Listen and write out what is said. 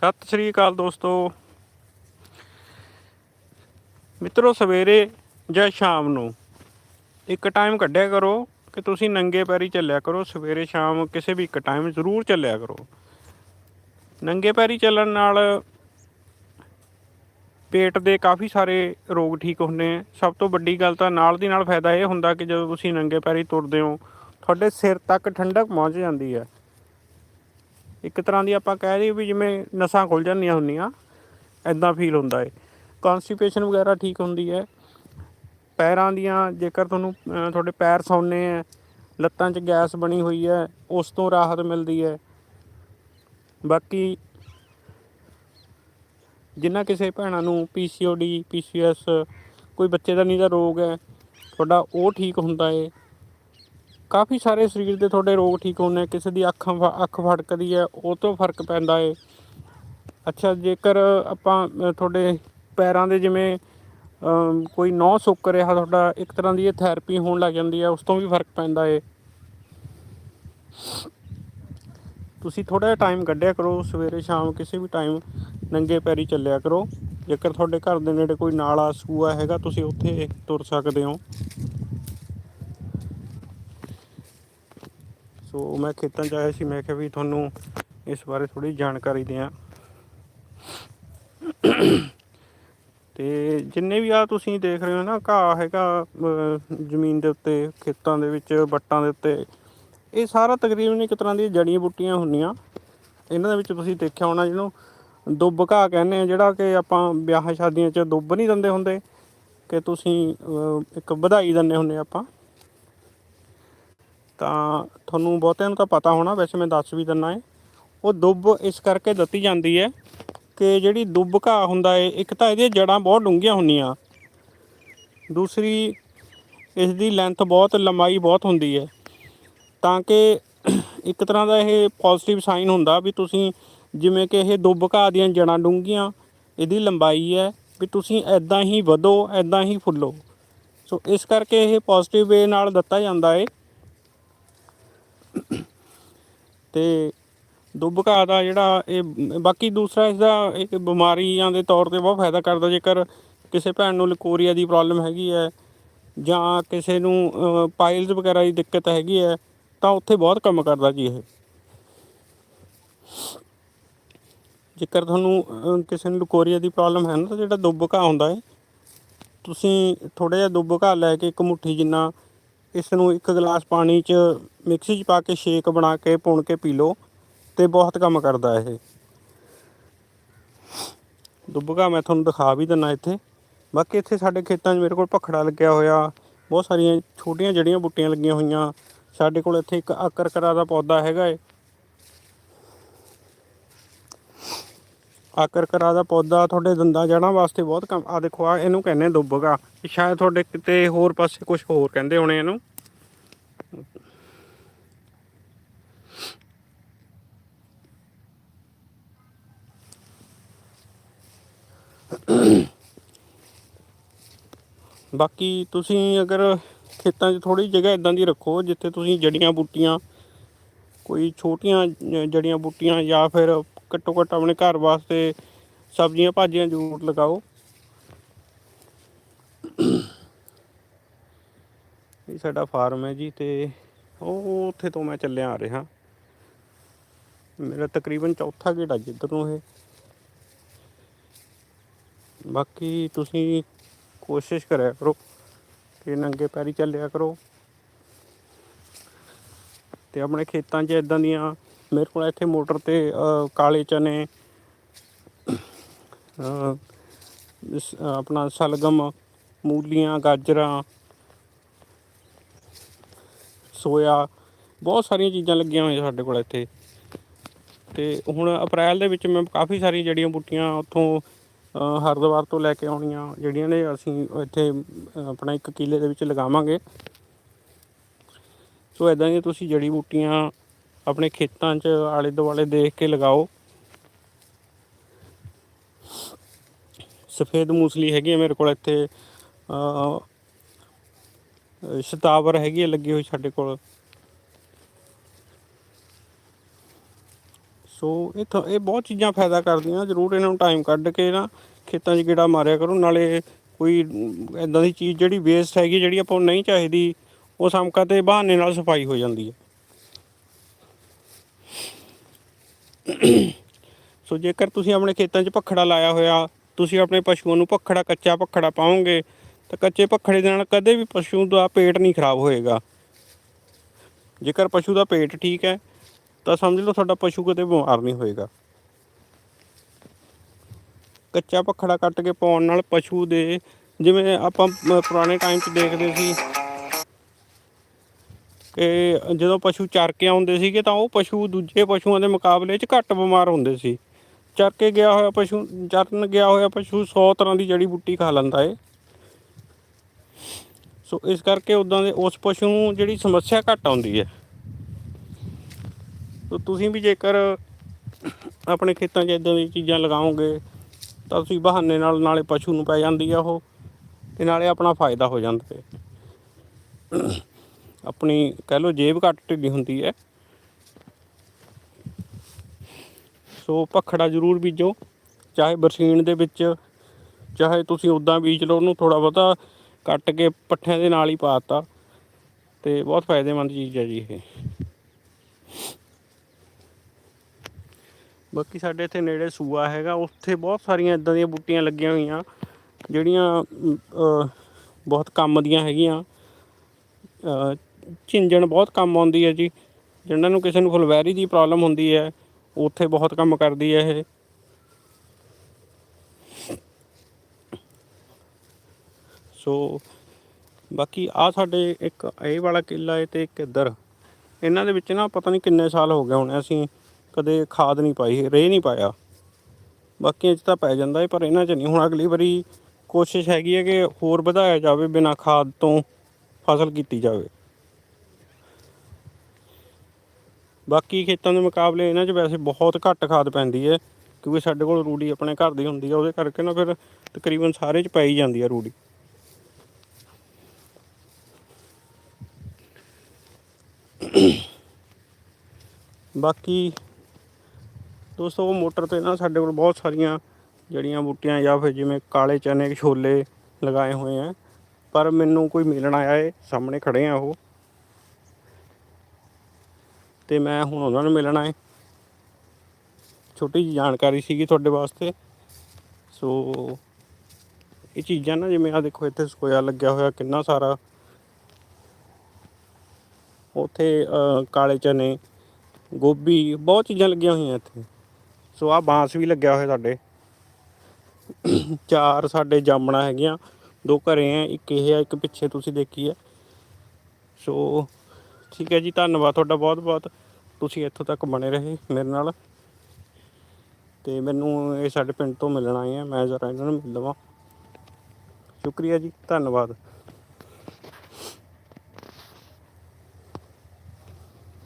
ਸਤਿ ਸ੍ਰੀ ਅਕਾਲ ਦੋਸਤੋ। ਮਿੱਤਰੋ, ਸਵੇਰੇ ਜਾਂ ਸ਼ਾਮ ਨੂੰ ਇੱਕ ਟਾਈਮ ਕੱਢਿਆ ਕਰੋ ਕਿ ਤੁਸੀਂ ਨੰਗੇ ਪੈਰੀ ਚੱਲਿਆ ਕਰੋ। ਸਵੇਰੇ, ਸ਼ਾਮ ਕਿਸੇ ਵੀ ਇੱਕ ਟਾਈਮ ਜ਼ਰੂਰ ਚੱਲਿਆ ਕਰੋ। ਨੰਗੇ ਪੈਰੀ ਚੱਲਣ ਨਾਲ ਪੇਟ ਦੇ ਕਾਫੀ ਸਾਰੇ ਰੋਗ ਠੀਕ ਹੁੰਦੇ ਆ। ਸਭ ਤੋਂ ਵੱਡੀ ਗੱਲ ਤਾਂ ਨਾਲ ਦੀ ਨਾਲ ਫਾਇਦਾ ਇਹ ਹੁੰਦਾ ਕਿ ਜਦੋਂ ਤੁਸੀਂ ਨੰਗੇ ਪੈਰੀ ਤੁਰਦੇ ਹੋ, ਤੁਹਾਡੇ ਸਿਰ ਤੱਕ ਠੰਡਕ ਪਹੁੰਚ ਜਾਂਦੀ ਹੈ ਇੱਕ ਤਰ੍ਹਾਂ ਦੀ ਆਪਾਂ ਕਹਿ ਦਈਏ ਵੀ ਜਿਵੇਂ ਨਸਾਂ ਖੁੱਲ ਜਾਂਦੀਆਂ ਹੁੰਦੀਆਂ ਐਦਾਂ ਫੀਲ ਹੁੰਦਾ ਏ। ਕਨਸਟੀਪੇਸ਼ਨ ਵਗੈਰਾ ਠੀਕ ਹੁੰਦੀ ਹੈ ਪੈਰਾਂ ਦੀਆਂ ਜੇਕਰ ਤੁਹਾਨੂੰ ਤੁਹਾਡੇ ਪੈਰ ਸੌਣੇ ਹੈ ਲੱਤਾਂ 'ਚ ਗੈਸ ਬਣੀ ਹੋਈ ਹੈ ਉਸ ਤੋਂ ਰਾਹਤ ਮਿਲਦੀ ਹੈ ਬਾਕੀ ਜਿਨ੍ਹਾਂ ਕਿਸੇ ਭੈਣਾਂ ਨੂੰ ਪੀਸੀਓਡੀ ਪੀਸੀਐਸ ਕੋਈ ਬੱਚੇ ਦਾ ਨਹੀਂ ਦਾ ਰੋਗ ਹੈ ਤੁਹਾਡਾ ਉਹ ਠੀਕ ਹੁੰਦਾ ਏ। ਕਾਫੀ ਸਾਰੇ ਸਰੀਰ ਦੇ ਤੁਹਾਡੇ ਰੋਗ ਠੀਕ ਹੁੰਦੇ ਕਿਸੇ ਦੀ ਅੱਖ ਅੱਖ ਫੜਕਦੀ ਹੈ, ਉਹ ਤੋਂ ਫ਼ਰਕ ਪੈਂਦਾ ਏ। ਅੱਛਾ, ਜੇਕਰ ਆਪਾਂ ਤੁਹਾਡੇ ਪੈਰਾਂ ਦੇ ਜਿਵੇਂ ਕੋਈ ਨੌ ਸੁੱਕ ਰਿਹਾ, ਤੁਹਾਡਾ ਇੱਕ ਤਰ੍ਹਾਂ ਦੀ ਇਹ ਥੈਰੇਪੀ ਹੋਣ ਲੱਗ ਜਾਂਦੀ ਹੈ, ਉਸ ਤੋਂ ਵੀ ਫ਼ਰਕ ਪੈਂਦਾ ਏ। ਤੁਸੀਂ ਥੋੜਾ ਜਿਹਾ ਟਾਈਮ ਕੱਢਿਆ ਕਰੋ, ਸਵੇਰੇ ਸ਼ਾਮ ਕਿਸੇ ਵੀ ਟਾਈਮ ਨੰਗੇ ਪੈਰੀ ਚੱਲਿਆ ਕਰੋ। ਜੇਕਰ ਤੁਹਾਡੇ ਘਰ ਦੇ ਨੇੜੇ ਕੋਈ ਨਾਲਾ, ਸੂਆ ਹੈਗਾ, ਤੁਸੀਂ ਉੱਥੇ ਤੁਰ ਸਕਦੇ ਹੋ। ਸੋ ਮੈਂ ਖੇਤਾਂ 'ਚ ਆਇਆ ਸੀ, ਮੈਂ ਕਿਹਾ ਵੀ ਤੁਹਾਨੂੰ ਇਸ ਬਾਰੇ ਥੋੜੀ ਜਾਣਕਾਰੀ ਦਿਆਂ। ਤੇ ਜਿੰਨੇ ਵੀ ਆ ਤੁਸੀਂ ਦੇਖ ਰਹੇ ਹੋ ਨਾ, ਘਾਹ ਹੈਗਾ ਜ਼ਮੀਨ ਦੇ ਉੱਤੇ, ਖੇਤਾਂ ਦੇ ਵਿੱਚ, ਵੱਟਾਂ ਦੇ ਉੱਤੇ, ਇਹ ਸਾਰਾ ਤਕਰੀਬਨ ਇੱਕ ਤਰ੍ਹਾਂ ਦੀ ਜੜੀਆਂ ਬੂਟੀਆਂ ਹੁੰਦੀਆਂ। ਇਹਨਾਂ ਦੇ ਵਿੱਚ ਤੁਸੀਂ ਦੇਖਿਆ ਹੋਣਾ, ਜਿਹਨੂੰ ਦੁੱਬ ਘਾਹ ਕਹਿੰਦੇ ਆ, ਜਿਹੜਾ ਕਿ ਆਪਾਂ ਵਿਆਹਾਂ ਸ਼ਾਦੀਆਂ 'ਚ ਦੁੱਬ ਨਹੀਂ ਦਿੰਦੇ ਹੁੰਦੇ, ਕਿ ਤੁਸੀਂ ਇੱਕ ਵਧਾਈ ਦਿੰਦੇ ਹੁੰਦੇ ਆਪਾਂ। ਤਾਂ ਤੁਹਾਨੂੰ ਬਹੁਤਿਆਂ ਨੂੰ ਤਾਂ ਪਤਾ ਹੋਣਾ, ਵੈਸੇ ਮੈਂ ਦੱਸ ਵੀ ਦਿੰਨਾ ਹੈ। ਉਹ ਦੁੱਬ ਇਸ ਕਰਕੇ ਦਿੱਤੀ ਜਾਂਦੀ ਹੈ ਕਿ ਜਿਹੜੀ ਦੁੱਬ ਘਾਹ ਹੁੰਦਾ ਏ, ਇੱਕ ਤਾਂ ਇਹਦੀਆਂ ਜੜਾਂ ਬਹੁਤ ਡੂੰਘੀਆਂ ਹੁੰਦੀਆਂ। ਦੂਸਰੀ ਇਸ ਦੀ ਲੈਂਥ ਬਹੁਤ, ਲੰਬਾਈ ਬਹੁਤ ਹੁੰਦੀ ਹੈ। ਤਾਂ ਕਿ ਇੱਕ ਤਰ੍ਹਾਂ ਦਾ ਇਹ ਪੋਜ਼ਿਟਿਵ ਸਾਈਨ ਹੁੰਦਾ ਵੀ ਤੁਸੀਂ ਜਿਵੇਂ ਕਿ ਇਹ ਦੁੱਬ ਘਾਹ ਦੀਆਂ ਜੜਾਂ ਡੂੰਘੀਆਂ, ਇਹਦੀ ਲੰਬਾਈ ਹੈ ਵੀ ਤੁਸੀਂ ਐਦਾਂ ਹੀ ਵਧੋ ਐਦਾਂ ਹੀ ਫੁੱਲੋ। ਸੋ ਇਸ ਕਰਕੇ ਇਹ ਪੋਜ਼ਿਟਿਵ ਵੇ ਨਾਲ ਦਿੱਤਾ ਜਾਂਦਾ ਏ। ਤੇ ਦੁੱਬ ਘਾਹ ਦਾ ਜਿਹੜਾ ਇਹ, ਬਾਕੀ ਦੂਸਰਾ ਇਸ ਦਾ ਇੱਕ ਬਿਮਾਰੀਆਂ ਦੇ ਤੌਰ ਤੇ ਬਹੁਤ ਫਾਇਦਾ ਕਰਦਾ, ਜੇਕਰ ਕਿਸੇ ਭੈਣ ਨੂੰ ਲਕੋਰੀਆ ਦੀ ਪ੍ਰੋਬਲਮ ਹੈਗੀ ਹੈ ਜਾਂ ਕਿਸੇ ਨੂੰ ਪਾਈਲਸ ਵਗੈਰਾ ਦੀ ਦਿੱਕਤ ਹੈਗੀ ਹੈ, ਤਾਂ ਉੱਥੇ ਬਹੁਤ ਕੰਮ ਕਰਦਾ ਜੀ ਇਹ। ਜੇਕਰ ਤੁਹਾਨੂੰ ਕਿਸੇ ਨੂੰ ਲਕੋਰੀਆ ਦੀ ਪ੍ਰੋਬਲਮ ਹੈ ਨਾ, ਤਾਂ ਜਿਹੜਾ ਦੁੱਬ ਘਾਹ ਹੁੰਦਾ ਹੈ, ਤੁਸੀਂ ਥੋੜਾ ਜਿਹਾ ਦੁੱਬ ਘਾਹ ਲੈ ਕੇ ਇੱਕ ਮੁੱਠੀ ਜਿੰਨਾ ਇਸ ਨੂੰ ਇੱਕ ਗਲਾਸ ਪਾਣੀ 'ਚ ਮਿਕਸੀ 'ਚ ਪਾ ਕੇ ਸ਼ੇਕ ਬਣਾ ਕੇ ਪੁਣ ਕੇ ਪੀ ਲਓ ਤੇ ਬਹੁਤ ਕੰਮ ਕਰਦਾ ਇਹ। ਦੁੱਬਗਾ ਮੈਂ ਤੁਹਾਨੂੰ ਦਿਖਾ ਵੀ ਦਿੰਨਾ ਇੱਥੇ। ਬਾਕੀ ਇੱਥੇ ਸਾਡੇ ਖੇਤਾਂ 'ਚ ਮੇਰੇ ਕੋਲ ਭਖੜਾ ਲੱਗਿਆ ਹੋਇਆ। ਬਹੁਤ ਸਾਰੀਆਂ ਛੋਟੀਆਂ ਜੜੀਆਂ ਬੂਟੀਆਂ ਲੱਗੀਆਂ ਹੋਈਆਂ। ਸਾਡੇ ਕੋਲ ਇੱਥੇ ਇੱਕ ਆਕਰਕਰਾ ਦਾ ਪੌਦਾ ਹੈਗਾ ਏ। ਆਕਰਕਰਾ ਦਾ ਪੌਦਾ ਤੁਹਾਡੇ ਦੰਦਾਂ ਜੜਾਂ ਵਾਸਤੇ ਬਹੁਤ ਕੰਮ ਆ ਦੇਖੋ ਆ ਇਹਨੂੰ ਕਹਿੰਦੇ ਦੁੱਬਗਾ। ਸ਼ਾਇਦ ਤੁਹਾਡੇ ਕਿਤੇ ਹੋਰ ਪਾਸੇ ਕੁਝ ਹੋਰ ਕਹਿੰਦੇ ਹੋਣੇ ਇਹਨੂੰ। ਬਾਕੀ ਤੁਸੀਂ ਅਗਰ ਖੇਤਾਂ 'ਚ ਥੋੜੀ ਜਗ੍ਹਾ ਇਦਾਂ ਦੀ ਰੱਖੋ, ਜਿੱਥੇ ਤੁਸੀਂ ਜੜੀਆਂ ਬੂਟੀਆਂ, ਕੋਈ ਛੋਟੀਆਂ ਜ- ਜੜੀਆਂ ਬੂਟੀਆਂ ਜਾਂ ਫਿਰ ਘੱਟੋ ਘੱਟ ਆਪਣੇ ਘਰ ਵਾਸਤੇ ਸਬਜ਼ੀਆਂ, ਭਾਜੀਆਂ ਜ਼ਰੂਰ ਲਗਾਓ। ਇਹ ਸਾਡਾ ਫਾਰਮ ਹੈ ਜੀ ਤੇ ਉਹ ਉੱਥੇ ਤੋਂ ਮੈਂ ਚੱਲਿਆ ਆ ਰਿਹਾ। ਮੇਰਾ ਤਕਰੀਬਨ ਚੌਥਾ ਗੇੜਾ ਜਿੱਧਰ ਨੂੰ ਇਹ। ਬਾਕੀ ਤੁਸੀਂ ਕੋਸ਼ਿਸ਼ ਕਰਿਆ ਕਰੋ ਕਿ ਨੰਗੇ ਪੈਰੀ ਚੱਲਿਆ ਕਰੋ। ਤੇ ਆਪਣੇ ਖੇਤਾਂ 'ਚ ਇਦਾਂ ਦੀਆਂ ਮੇਰੇ ਕੋਲ ਇੱਥੇ ਮੋਟਰ ਤੇ ਕਾਲੇ ਚਨੇ ਅ, ਆਪਣਾ ਸਲਗਮ ਮੂਲੀਆਂ ਗਾਜਰਾਂ ਸੋਇਆ ਬਹੁਤ ਸਾਰੀਆਂ ਚੀਜ਼ਾਂ ਲੱਗੀਆਂ ਹੋਈਆਂ ਸਾਡੇ ਕੋਲ ਇੱਥੇ। ਤੇ ਹੁਣ ਅਪ੍ਰੈਲ ਦੇ ਵਿੱਚ ਮੈਂ ਕਾਫੀ ਸਾਰੀਆਂ ਜੜੀਆਂ ਬੂਟੀਆਂ ਉੱਥੋਂ ਅ, ਹਰਿਦੁਆਰ ਤੋਂ ਲੈ ਕੇ ਆਉਣੀਆਂ ਜਿਹੜੀਆਂ ਨੇ ਅਸੀਂ ਇੱਥੇ ਆਪਣਾ ਇੱਕ ਕਿਲੇ ਦੇ ਵਿੱਚ ਲਗਾਵਾਂਗੇ। ਸੋ ਇਦਾਂ ਦੀਆਂ ਤੁਸੀਂ ਜੜੀ ਬੂਟੀਆਂ ਆਪਣੇ ਖੇਤਾਂ 'ਚ ਆਲੇ ਦੁਆਲੇ ਦੇਖ ਕੇ ਲਗਾਓ। ਸਫੇਦ ਮੂਸਲੀ ਹੈਗੀ ਹੈ ਮੇਰੇ ਕੋਲ ਇੱਥੇ। ਸ਼ਤਾਵਰ ਹੈਗੀ ਹੈ ਲੱਗੀ ਹੋਈ ਸਾਡੇ ਕੋਲ। ਸੋ, ਇਹ ਇਹ ਬਹੁਤ ਚੀਜ਼ਾਂ ਫਾਇਦਾ ਕਰਦੀਆਂ। ਜ਼ਰੂਰ ਇਹਨਾਂ ਨੂੰ ਟਾਈਮ ਕੱਢ ਕੇ ਨਾ ਖੇਤਾਂ 'ਚ ਗੇੜਾ ਮਾਰਿਆ ਕਰੋ। ਨਾਲੇ ਕੋਈ ਇਦਾਂ ਦੀ ਚੀਜ਼ ਜਿਹੜੀ ਵੇਸਟ ਹੈਗੀ ਜਿਹੜੀ ਆਪਾਂ ਨੂੰ ਨਹੀਂ ਚਾਹੀਦੀ, ਉਹ ਸਮਕਾ ਤੇ ਬਹਾਨੇ ਨਾਲ ਸਫ਼ਾਈ ਹੋ ਜਾਂਦੀ ਹੈ ਸੋ ਜੇਕਰ ਤੁਸੀਂ ਆਪਣੇ ਖੇਤਾਂ 'ਚ ਪਖੜਾ ਲਾਇਆ ਹੋਇਆ, ਤੁਸੀਂ ਆਪਣੇ ਪਸ਼ੂਆਂ ਨੂੰ ਪਖੜਾ ਕੱਚਾ ਪਖੜਾ ਪਾਓਗੇ, ਤਾਂ ਕੱਚੇ ਪਖੜੇ ਦੇ ਨਾਲ ਕਦੇ ਵੀ ਪਸ਼ੂ ਦਾ ਪੇਟ ਨਹੀਂ ਖਰਾਬ ਹੋਏਗਾ। ਜੇਕਰ ਪਸ਼ੂ ਦਾ ਪੇਟ ਠੀਕ ਹੈ, ਤਾਂ ਸਮਝ ਲਓ ਤੁਹਾਡਾ ਪਸ਼ੂ ਕਦੇ ਬਿਮਾਰ ਨਹੀਂ ਹੋਏਗਾ। ਕੱਚਾ ਪਖੜਾ ਕੱਟ ਕੇ ਪਾਉਣ ਨਾਲ ਪਸ਼ੂ ਦੇ, ਜਿਵੇਂ ਆਪਾਂ ਪੁਰਾਣੇ ਟਾਈਮ 'ਚ ਦੇਖਦੇ ਸੀ ਕਿ ਜਦੋਂ ਪਸ਼ੂ ਚਰ ਕੇ ਆਉਂਦੇ ਸੀਗੇ ਤਾਂ ਉਹ ਪਸ਼ੂ ਦੂਜੇ ਪਸ਼ੂਆਂ ਦੇ ਮੁਕਾਬਲੇ 'ਚ ਘੱਟ ਬਿਮਾਰ ਹੁੰਦੇ ਸੀ। ਚਰ ਕੇ ਗਿਆ ਹੋਇਆ ਪਸ਼ੂ, ਚਰਨ ਗਿਆ ਹੋਇਆ ਪਸ਼ੂ 100 ਤਰ੍ਹਾਂ ਦੀ ਜੜੀ ਬੂਟੀ ਖਾ ਲੈਂਦਾ ਏ। ਸੋ ਇਸ ਕਰਕੇ ਉਦਾਂ ਦੇ ਉਸ ਪਸ਼ੂ ਨੂੰ ਜਿਹੜੀ ਸਮੱਸਿਆ ਘੱਟ ਆਉਂਦੀ ਹੈ ਸੋ ਤੁਸੀਂ ਵੀ ਜੇਕਰ ਆਪਣੇ ਖੇਤਾਂ 'ਚ ਇਦਾਂ ਦੀ ਚੀਜ਼ਾਂ ਲਗਾਓਗੇ, ਤਾਂ ਤੁਸੀਂ ਬਹਾਨੇ ਨਾਲ ਨਾਲੇ ਪਸ਼ੂ ਨੂੰ ਪੈ ਜਾਂਦੀ ਆ ਉਹ, ਤੇ ਨਾਲੇ ਆਪਣਾ ਫਾਇਦਾ ਹੋ ਜਾਂਦਾ ਹੈ ਆਪਣੀ ਕਹਿ ਲਓ ਜੇਬ ਘੱਟ ਢਿੱਲੀ ਹੁੰਦੀ ਹੈ। ਸੋ ਪਖੜਾ ਜ਼ਰੂਰ ਬੀਜੋ, ਚਾਹੇ ਬਰਸੀਨ ਦੇ ਵਿੱਚ, ਚਾਹੇ ਤੁਸੀਂ ਉਦਾਂ ਬੀਜ ਲਓ, ਉਹਨੂੰ ਥੋੜਾ ਬਹੁਤਾ ਕੱਟ ਕੇ ਪੱਠਿਆਂ ਦੇ ਨਾਲ ਹੀ ਪਾਤਾ ਤੇ ਬਹੁਤ ਫਾਇਦੇਮੰਦ ਚੀਜ਼ ਹੈ ਜੀ ਇਹ। ਬਾਕੀ ਸਾਡੇ ਇੱਥੇ ਨੇੜੇ ਸੂਆ ਹੈਗਾ, ਉੱਥੇ ਬਹੁਤ ਸਾਰੀਆਂ ਇਦਾਂ ਦੀਆਂ ਬੂਟੀਆਂ ਲੱਗੀਆਂ ਹੋਈਆਂ, ਜਿਹੜੀਆਂ ਬਹੁਤ ਕੰਮ ਦੀਆਂ ਹੈਗੀਆਂ। ਝਿੰਜਣ ਬਹੁਤ ਕੰਮ ਆਉਂਦੀ ਹੈ ਜੀ। ਜਿਹਨਾਂ ਨੂੰ ਕਿਸੇ ਨੂੰ ਫੁਲਵੈਰੀ ਦੀ ਪ੍ਰੋਬਲਮ ਹੁੰਦੀ ਹੈ, ਉੱਥੇ ਬਹੁਤ ਕੰਮ ਕਰਦੀ ਹੈ ਇਹ। ਸੋ, ਬਾਕੀ ਆ ਸਾਡੇ ਇੱਕ ਇਹ ਵਾਲਾ ਕਿੱਲਾ ਹੈ ਤੇ ਇੱਕ ਇੱਧਰ। ਇਹਨਾਂ ਦੇ ਵਿੱਚ ਨਾ ਪਤਾ ਨਹੀਂ ਕਿੰਨੇ ਸਾਲ ਹੋ ਗਏ ਹੋਣੇ, ਅਸੀਂ ਕਦੇ ਖਾਦ ਨਹੀਂ ਪਾਈ, ਰੇਹ ਨਹੀਂ ਪਾਇਆ। ਬਾਕੀਆਂ 'ਚ ਤਾਂ ਪੈ ਜਾਂਦਾ ਹੈ, ਪਰ ਇਹਨਾਂ 'ਚ ਨਹੀਂ। ਹੁਣ ਅਗਲੀ ਵਾਰੀ ਕੋਸ਼ਿਸ਼ ਹੈਗੀ ਹੈ ਕਿ ਹੋਰ ਵਧਾਇਆ ਜਾਵੇ ਬਿਨਾਂ ਖਾਦ ਤੋਂ, ਫਸਲ ਕੀਤੀ ਜਾਵੇ। ਬਾਕੀ ਖੇਤਾਂ ਦੇ ਮੁਕਾਬਲੇ ਇਹਨਾਂ 'ਚ ਵੈਸੇ ਬਹੁਤ ਘੱਟ ਖਾਦ ਪੈਂਦੀ ਹੈ, ਕਿਉਂਕਿ ਸਾਡੇ ਕੋਲ ਰੂੜੀ ਆਪਣੇ ਘਰ ਦੀ ਹੁੰਦੀ ਹੈ ਉਹਦੇ ਕਰਕੇ ਨਾ ਫਿਰ ਤਕਰੀਬਨ ਸਾਰੇ 'ਚ ਪਾਈ ਜਾਂਦੀ ਹੈ ਰੂੜੀ। ਬਾਕੀ ਦੋਸਤੋ, ਉਹ ਮੋਟਰ ਤੇ ਨਾ ਸਾਡੇ ਕੋਲ ਬਹੁਤ ਸਾਰੀਆਂ ਜੜੀਆਂ ਬੂਟੀਆਂ ਜਾਂ ਫਿਰ ਜਿਵੇਂ ਕਾਲੇ ਚਨੇ, ਛੋਲੇ ਲਗਾਏ ਹੋਏ ਆ, ਪਰ ਮੈਨੂੰ ਕੋਈ ਮਿਲਣ ਆਇਆ ਏ, ਸਾਹਮਣੇ ਖੜੇ ਆ ਉਹ। ਤੇ ਮੈਂ ਹੁਣ ਉਹਨਾਂ ਨੂੰ ਮਿਲਣਾ ਏ ਛੋਟੀ ਜਿਹੀ ਜਾਣਕਾਰੀ ਸੀਗੀ ਤੁਹਾਡੇ ਵਾਸਤੇ। ਸੋ ਇਹ ਚੀਜ਼ਾਂ ਨਾ ਜਿਵੇਂ ਆ ਦੇਖੋ, ਇੱਥੇ ਸਕੋਇਆ ਲੱਗਿਆ ਹੋਇਆ ਕਿੰਨਾ ਸਾਰਾ। ਉੱਥੇ ਕਾਲੇ ਚਨੇ, ਗੋਭੀ, ਬਹੁਤ ਚੀਜ਼ਾਂ ਲੱਗੀਆਂ ਹੋਈਆਂ ਇੱਥੇ। ਸੋ ਆ ਬਾਂਸ ਵੀ ਲੱਗਿਆ ਹੋਇਆ ਸਾਡੇ। ਚਾਰ ਸਾਡੇ ਜਾਮਣਾ ਹੈਗੀਆਂ। ਦੋ ਘਰੇ ਆ, ਇੱਕ ਇਹ ਆ, ਇੱਕ ਪਿੱਛੇ ਤੁਸੀਂ ਦੇਖੀ ਹੈ ਸੋ ਠੀਕ ਹੈ ਜੀ, ਧੰਨਵਾਦ ਤੁਹਾਡਾ ਬਹੁਤ ਬਹੁਤ ਤੁਸੀਂ ਇੱਥੋਂ ਤੱਕ ਬਣੇ ਰਹੇ ਮੇਰੇ ਨਾਲ। ਤੇ ਮੈਨੂੰ ਇਹ ਸਾਡੇ ਪਿੰਡ ਤੋਂ ਮਿਲਣ ਆਏ ਆ, ਮੈਂ ਜ਼ਰਾ ਇਹਨਾਂ ਨੂੰ ਮਿਲ ਲਵਾਂ ਸ਼ੁਕਰੀਆ ਜੀ, ਧੰਨਵਾਦ।